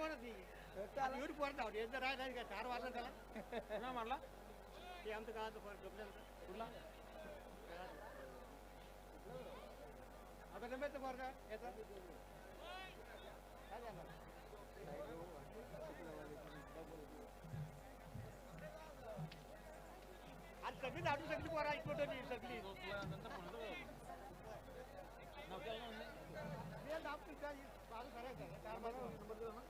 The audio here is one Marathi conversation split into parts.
போனது ಊರಿಗೆ போறது ಅವ್ರು ಎದ್ದ ರಾಜ ಆರು ವಾರ ಏನು ಮಾಡಲ ಎಂತ ಕಾದ ಕೊಡ್ಲ ಅದನ್ನ ಬೇತ ಬರ್ದ ಏತ आज सगळी झाडू सगळी पोरं ऐकवतो मी सगळी दाब तुझ्या चार बारा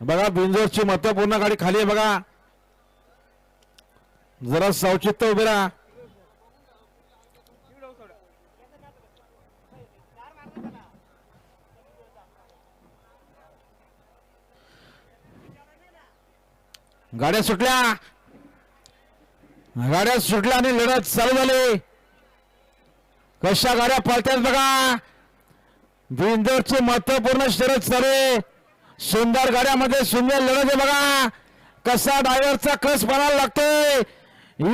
बघा बिंजोरची महत्त्वपूर्ण गाडी खाली आहे बघा. जरा सावचित्य उभे राहा. गाड्या सुटल्या. गाड्या सुटल्या आणि लढत चालू झाली. कशा गाड्या पळतात बघा. बिंदोरची महत्त्वपूर्ण शरद चालू आहे. सुंदर गाड्यामध्ये सुंदर लढत बघा. कसा ड्रायव्हरचा कस बनायला लागतोय.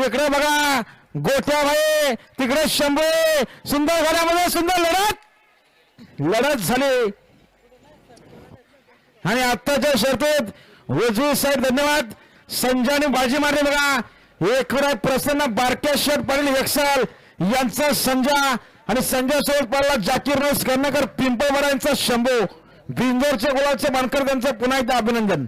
इकडे बघा गोट्या भाई तिकडे शंभू. सुंदर गाड्यामध्ये सुंदर लढत. लढत झाली. आणि आत्ताच्या शर्तीत उजवी साहेब धन्यवाद. संजयने बाजी मारली बघा. एक वेळा प्रसन्न बारक्या शर्ट पाटील एक्सल यांचा संजय आणि संजय सोबत पाडला जाकीर नाईस कर्णकर पिंपळवाडा यांचा शंभू. बिंदोरच्या गुलाबच्या मानकर पुन्हा एकदा अभिनंदन.